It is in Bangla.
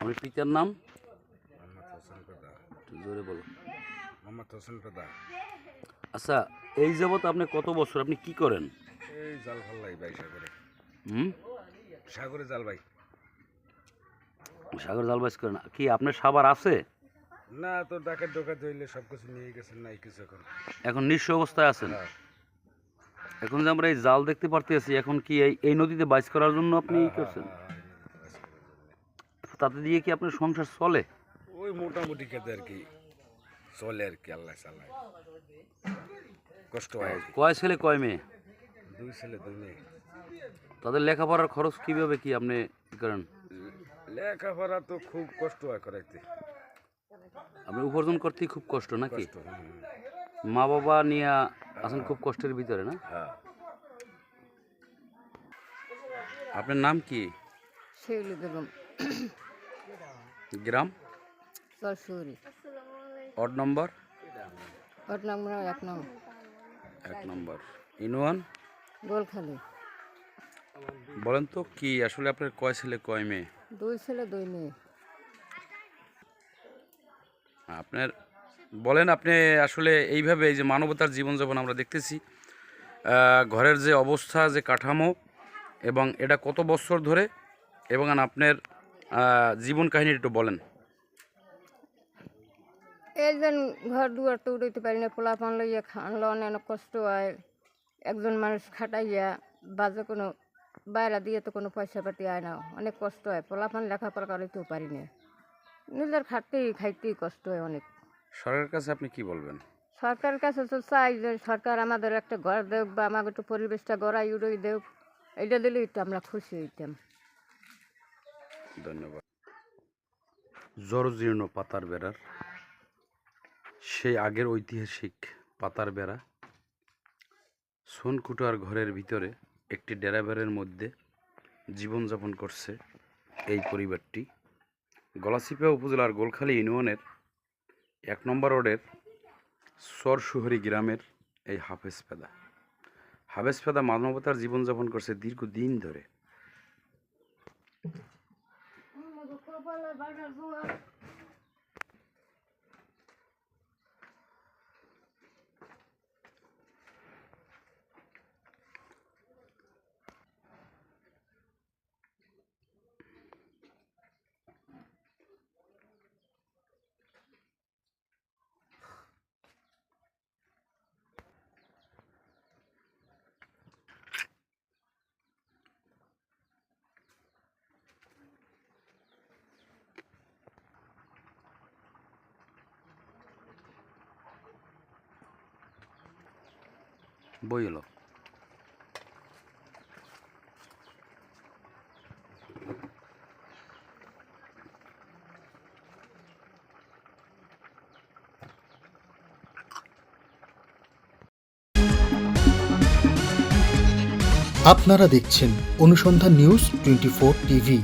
আমার পিতার নাম? জোরে বলো। মোহাম্মদ হোসেন পেদা আচ্ছা এই যাবত আপনি কত বছর আপনি কি করেন? এই জাল ভালো লাগে ভাই সাগরে। হুম? সাগরে জাল ভাই। সাগর জালবাস করেন কি আপনার সাবার আছে? না তো ডাকাত ডোকাত হইলে সব কিছু নিয়ে গেছেন নাই কিছু এখন। এখন নিঃস্ব অবস্থায় আছেন? হ্যাঁ। এখন যে আমরা এই জাল দেখতে পারতেছি এখন কি এই এই নদীতে বাইচ করার জন্য আপনি ই হ্যাঁ, করছেন? হ্যাঁ। তাতে দিয়ে কি আপনার সংসার চলে? ওই মোটামুটি খেতে আর কি চলে আর কি আল্লাহ চালায়। কষ্ট হয় কয় ছেলে কয় মেয়ে? দুই ছেলে দুই মেয়ে। তাদের লেখাপড়ার খরচ কীভাবে কি আপনি করেন? লেখাপড়া তো খুব কষ্ট হয় করাইতে আপনি উপার্জন করতে খুব কষ্ট নাকি? কষ্ট মা বাবা নিয়ে আছেন খুব কষ্টের ভিতরে না? হ্যাঁ। আপনার নাম কি? শিউলি বেগম। গ্রাম? Odd number? এক নাম এক নম্বর। ইনওয়ান গোলখালি। বলেন তো কি আসলে আপনার কয় ছেলে কয় মেয়ে? দুই ছেলে দুই মেয়ে। আপনার বলেন আপনি আসলে এইভাবে এই যে মানবতার জীবনযাপন আমরা দেখতেছি ঘরের যে অবস্থা যে কাঠামো এবং এটা কত বছর ধরে এবং আপনার জীবন কাহিনী একটু বলেন। একজন ঘর দুয়ার তো উড়াইতে পারি না পোলা পান লইয়া খানলো অনেক কষ্ট হয় একজন মানুষ খাটাইয়া বাজে কোনো বাইরা দিয়ে তো কোনো পয়সা পাতি আয় না অনেক কষ্ট হয়। পোলা পান লেখাপড়া করাইতেও পারি না। নিজের খাটতেই খাইতেই কষ্ট হয় অনেক। সরকারের কাছে আপনি কি বলবেন? সরকারের কাছে তো চাই যে সরকার আমাদের একটা ঘর দেব বা আমাকে একটু পরিবেশটা গড়াই উড়াই দেব এটা দিলেই তো আমরা খুশি হইতাম। ধন্যবাদ। জরজীর্ণ পাতার বেড়ার সেই আগের ঐতিহাসিক পাতার বেড়া সোনকুটার ঘরের ভিতরে একটি ডেরাবেরের মধ্যে জীবনযাপন করছে এই পরিবারটি। গলাচিপা উপজেলার গোলখালী ইউনিয়নের এক নম্বর ওয়ার্ডের সরশুহরি গ্রামের এই হাফেজ পেদা হাফেজ পেদা মানবতার জীবনযাপন করছে দীর্ঘদিন ধরে। বই আপনারা দেখছেন অনুসন্ধান নিউজ টোয়েন্টি ফোর টিভি।